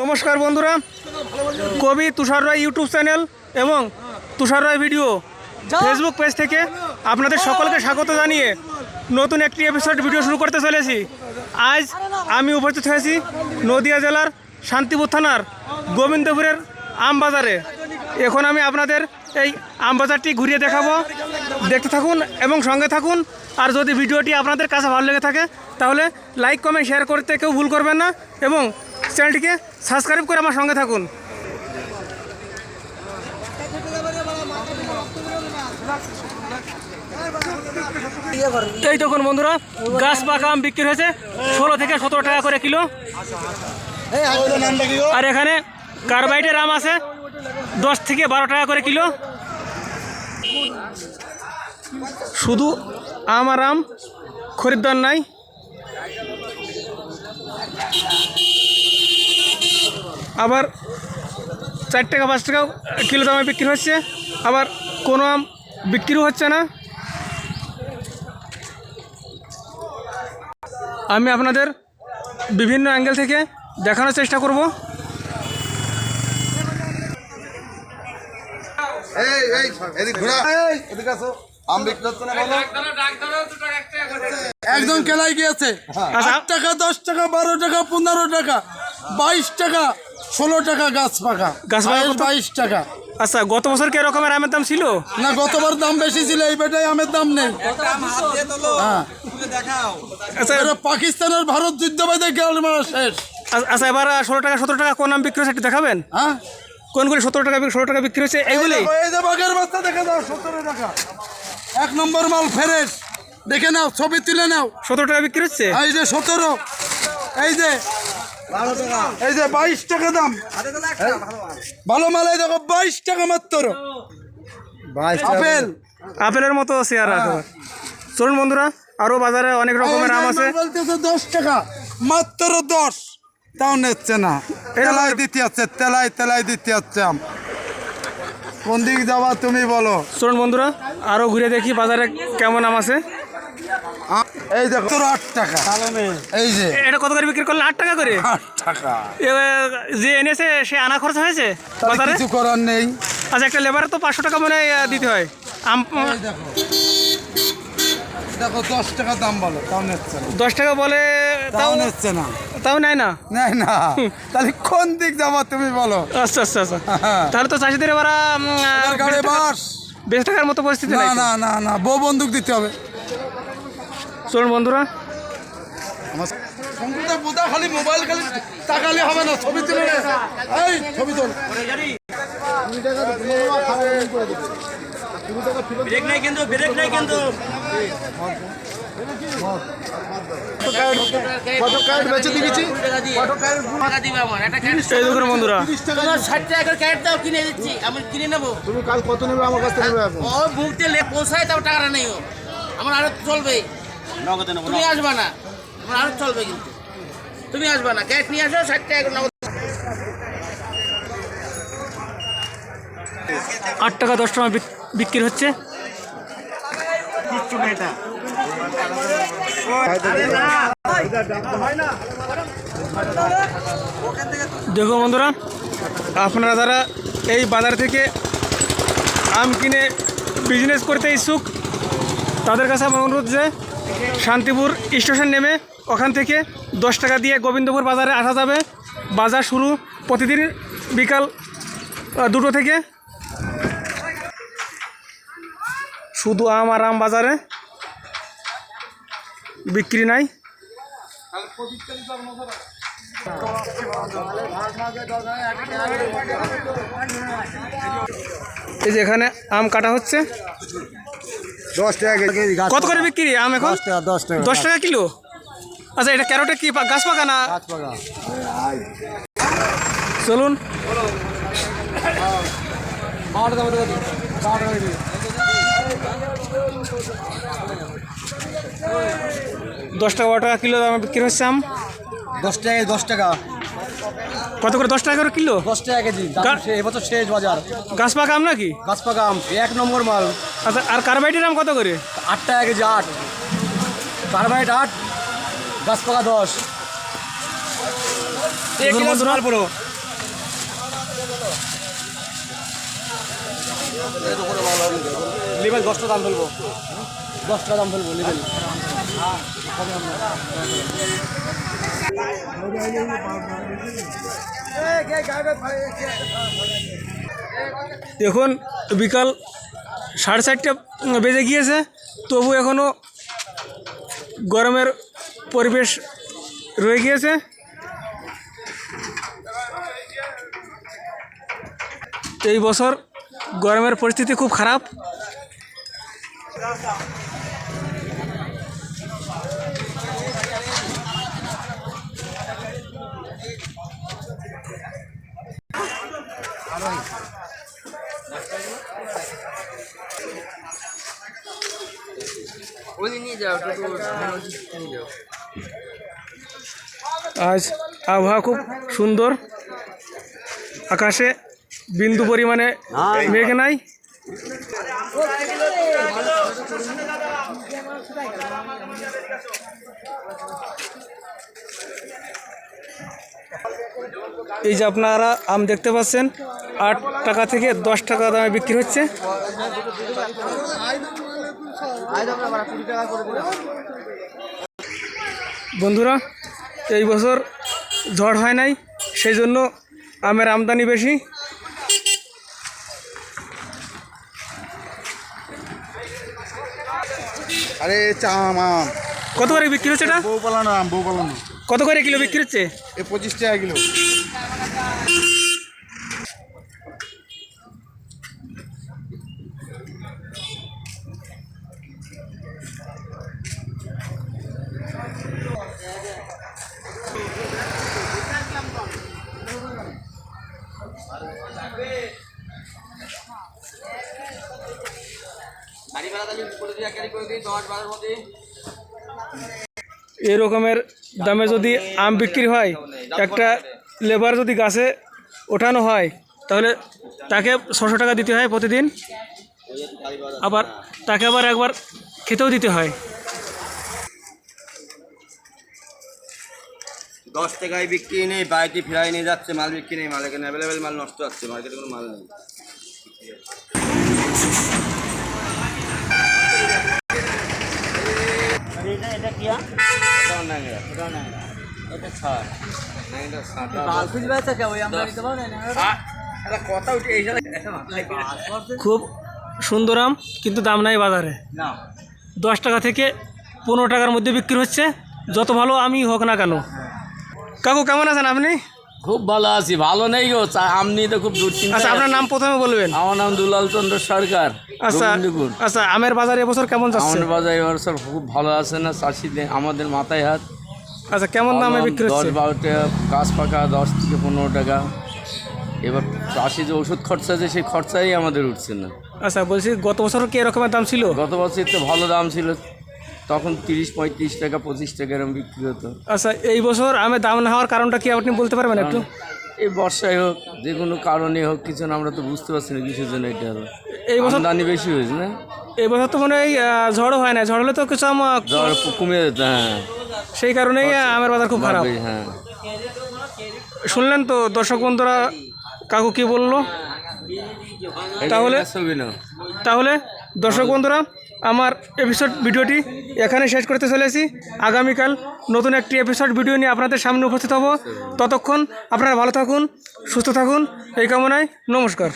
নমস্কার বন্ধুরা। কবি তুষার রায় ইউটিউব চ্যানেল এবং Tushar Roy video Facebook page থেকে আপনাদের সকলকে স্বাগত জানিয়ে নতুন একটি এপিসোড ভিডিও শুরু করতে চলেছি। আজ আমি উপস্থিত হয়েছি নদিয়া জেলার শান্তিপুর থানার গোবিন্দপুরের আমবাজারে। এখন আমি আপনাদের এই আমবাজারটি ঘুরিয়ে দেখাবো। দেখতে থাকুন এবং সঙ্গে থাকুন। আর যদি ভিডিওটি আপনাদের কাছে ভালো লেগে থাকে তাহলে লাইক কমেন্ট শেয়ার করতে কেউ ভুল করবেন না। এবং চ্যানেলটিকে সাবস্ক্রাইব করে আমার সঙ্গে থাকুন। এই দেখুন বন্ধুরা, গাছ পাকা আম বিক্রি হয়েছে, ষোলো থেকে সতেরো টাকা করে কিলো। আর এখানে কার্বাইটের আম আছে, দশ থেকে বারো টাকা করে কিলো। শুধু আম আর আম খরিদ্দার নাই আবার চার টাকা পাঁচ টাকা কিলো দামে বিক্রি হচ্ছে। আবার কোনো আম বিক্রিও হচ্ছে না। আমি আপনাদের বিভিন্ন অ্যাঙ্গেল থেকে দেখানোর চেষ্টা করব। এই এই এদিক ঘোরা। এই এদিকে আসো। আম বিক্রি হচ্ছে না বলো একদম কেলাই গিয়েছে। আচ্ছা। আট টাকা দশ টাকা বারো টাকা পনেরো টাকা বাইশ টাকা। ষোলো টাকা গাছ পাকা। গাছ পাকা বাইশ টাকা। আচ্ছা গত বছর কি এরকমের আমের দাম ছিল? না গতবার দাম বেশি ছিল এই বেটাই আমের দাম নেই। হ্যাঁ। আচ্ছা। পাকিস্তানের ভারত যুদ্ধ বেঁধে গেল মারা শেষ। আচ্ছা এবার ষোলো টাকা সতেরো টাকা কোন আম বিক্রি হচ্ছে একটু দেখাবেন? হ্যাঁ? কোনগুলি সতেরো টাকা ষোলো টাকা বিক্রি হচ্ছে এইগুলি? এই যে বাঘের বাচ্চা দেখে দাও সতেরো টাকা। এক নম্বর মাল ফেরেস দেখে নাও ছবি তুলে নাও। সতেরো টাকা বিক্রি হচ্ছে? এই যে সতেরো এই যে এই যে বাইশ টাকা দাম। ভালো মাল। এই দেখো বাইশ টাকা মাত্র। আপেল। আপেলের মতো শেয়ার রাখো চলুন বন্ধুরা আরও বাজারে অনেক রকমের আম আছে। দশ টাকা মাত্র দশ। তাও নিচ্ছে না। তেলাই দিতে যাচ্ছে তেলাই তেলাই দিতে যাচ্ছে আম। কোন দিক যাবা তুমি বলো। চলুন বন্ধুরা আরও ঘুরে দেখি বাজারে কেমন আম আছে। এই দেখো তোর আট টাকা। এই যে এটা কত করে বিক্রি করলে? আট টাকা করে? আট টাকা। যে এনেছে সে আনা খরচ হয়েছে বাজারে? কিছু করার নেই। আচ্ছা একটা লেবারে তো পাঁচশো টাকা মনে হয় দিতে হয়। আম দেখো। দেখো দশ টাকা দাম বলো তাও নিচ্ছে না। দশ টাকা বলে তাও তাও নিচ্ছে না। তাও নেয় না? না। তাহলে কোন দিক যাবা তুমি বলো? আচ্ছা আচ্ছা আচ্ছা। হ্যাঁ। তাহলে তো চাষিদের এবার এবার গাড়ি বাস। বেশ টাকার মতো পরিস্থিতি না না না না বউ বন্দুক দিতে হবে। চলুন বন্ধুরা। আমার কম্পিউটার বোধা খালি মোবাইল খালি তাকালে হবে না ছবি তুলে নে। এই ছবি তোল। কত কার্ড বেচে দিয়েছি এই দেখুন বন্ধুরা। তোমার ষাট টাকা ক্যারেট দাও কিনে দিচ্ছি। আমি কিনে নেব। তুমি কাল কত নেবে আমার কাছ থেকে নেবে এখন? ও মুখতে লে পোষায় তাও টাকাটা নেই ও। আমার আরও চলবে। তুমি আসবা না। আমার আরও চলবে কিন্তু। তুমি আসবা না। ক্যাশ নিয়ে আসো ষাট টাকা নগদ। আট টাকা দশ টাকা বিক- বিক্রি হচ্ছে। দেখো বন্ধুরা আপনারা যারা এই বাজার থেকে আম কিনে বিজনেস করতে ইচ্ছুক তাদের কাছে আমার অনুরোধ যে শান্তিপুর স্টেশন নেমে ওখান থেকে দশ টাকা দিয়ে গোবিন্দপুর বাজারে আসা যাবে। বাজার শুরু প্রতিদিন বিকাল দুটো থেকে। শুধু আম আর আম বাজারে বিক্রি নাই। এই যে এখানে আম কাটা হচ্ছে। দশ টাকা কেজি গাছ কত করে বিক্রি আম এখন? দশ টাকা দশ টাকা দশ টাকা কিলো? আচ্ছা এটা ক্যারোটে কি গাছ পাকা না? চলুন। দশ টাকা বারো টাকা কিলো দামে বিক্রি হচ্ছে আম? দশ টাকা দশ টাকা। কত করে? দশ টাকা করে কিলো? দশ টাকা কেজি। এবছর শেষ বাজার। গাছ পাকা আম নাকি? গাছ পাকা আম এক নম্বর মাল। আচ্ছা আর কার্বাইটের আম কত করে? আট টাকা কেজি আট। কার্বাইট আট গাছ পাকা দশ। দেখুন লেবেল দশটা দাম ফেলব দশটা দাম ফেলব লেবেল। এখন বিকাল সাড়ে চারটা বেজে গিয়েছে, তবু এখনও গরমের পরিবেশ রয়ে গিয়েছে। এই বছর গরমের পরিস্থিতি খুব খারাপ। আজ আবহাওয়া খুব সুন্দর। আকাশে বিন্দু পরিমাণে মেঘ নাই। এই যে আপনারা আম দেখতে পাচ্ছেন, আট টাকা থেকে দশ টাকা দামে বিক্রি হচ্ছে। বন্ধুরা এই বছর ঝড় হয় নাই সেই জন্য আমের আমদানি বেশি। আরে চাম আম। কত করে বিক্রি হচ্ছে এটা? বউ পালানো আম বউ পালানো। কত করে কিলো বিক্রি হচ্ছে? এ পঁচিশ টাকা কিলো। এই রকমের দামে যদি আম বিক্রি হয় একটা লেবার যদি গাছে ওঠানো হয় তাহলে তাকে ছশো টাকা দিতে হয় প্রতিদিন। আবার তাকে আবার একবার খেতেও দিতে হয়। দশ টাকায় বিক্রি নেই বাড়িতে ফেরাই নিয়ে যাচ্ছে মাল বিক্রি নেই মাল এখানে অ্যাভেলেবেল মাল নষ্ট হচ্ছে মার্কেটে কোনো মাল নেই। ওটাও ন্যাংরা। এটা ছাড়। ন্যাংরা সাদা। আ, একটা কথা উঠে এই খুব সুন্দর আম কিন্তু দাম নাই বাজারে দশ টাকা থেকে পনেরো টাকার মধ্যে বিক্রি হচ্ছে যত ভালো আমি হোক না কেন কাকু কেমন আছেন আপনি খুব ভালো আছি ভালো নেই গো নিয়ে তো খুব দুশ্চিন্তা আচ্ছা আপনার নাম প্রথমে বলবেন? আমার নাম দুলাল চন্দ্র সরকার আচ্ছা আচ্ছা আমের বাজার এবছর কেমন যাচ্ছে? আমার বাজার এবছর খুব ভালো আছে না চাষিদের আমাদের মাথায় হাত। আচ্ছা কেমন দামে বিক্রি দশ হচ্ছে? বারো টাকা গাছ পাকা দশ থেকে পনেরো টাকা। এবার চাষি যে ওষুধ খরচা আছে সেই খরচাই আমাদের উঠছে না। আচ্ছা বলছি গত বছর কি এরকমের দাম ছিল? গত বছর তো ভালো দাম ছিল তখন তিরিশ পঁয়ত্রিশ টাকা পঁচিশ টাকা এরকম বিক্রি হতো। আচ্ছা এই বছর আমের দাম না হওয়ার কারণটা কি আপনি বলতে পারবেন একটু? এই বর্ষায় হোক যে কোনো কারণে হোক কিছু না আমরা তো বুঝতে পারছি না কিছুর জন্য এটা হলো। এই বছর আমদানি বেশি হয়েছে না? এই বছর তো মনে হয় ঝড়ও হয় না। ঝড় হলে তো কিছু আম আহ, জ্বর কমে যেত হ্যাঁ। সেই কারণেই আমের বাজার খুব খারাপ। হ্যাঁ। শুনলেন তো দর্শক বন্ধুরা কাকু কি বলল? তাহলে তাহলে দর্শক বন্ধুরা আমার এপিসোড ভিডিওটি এখানে শেষ করতে চলেছি। আগামীকাল নতুন একটি এপিসোড ভিডিও নিয়ে আপনাদের সামনে উপস্থিত হব। ততক্ষণ আপনারা ভালো থাকুন, সুস্থ থাকুন, এই কামনায় নমস্কার।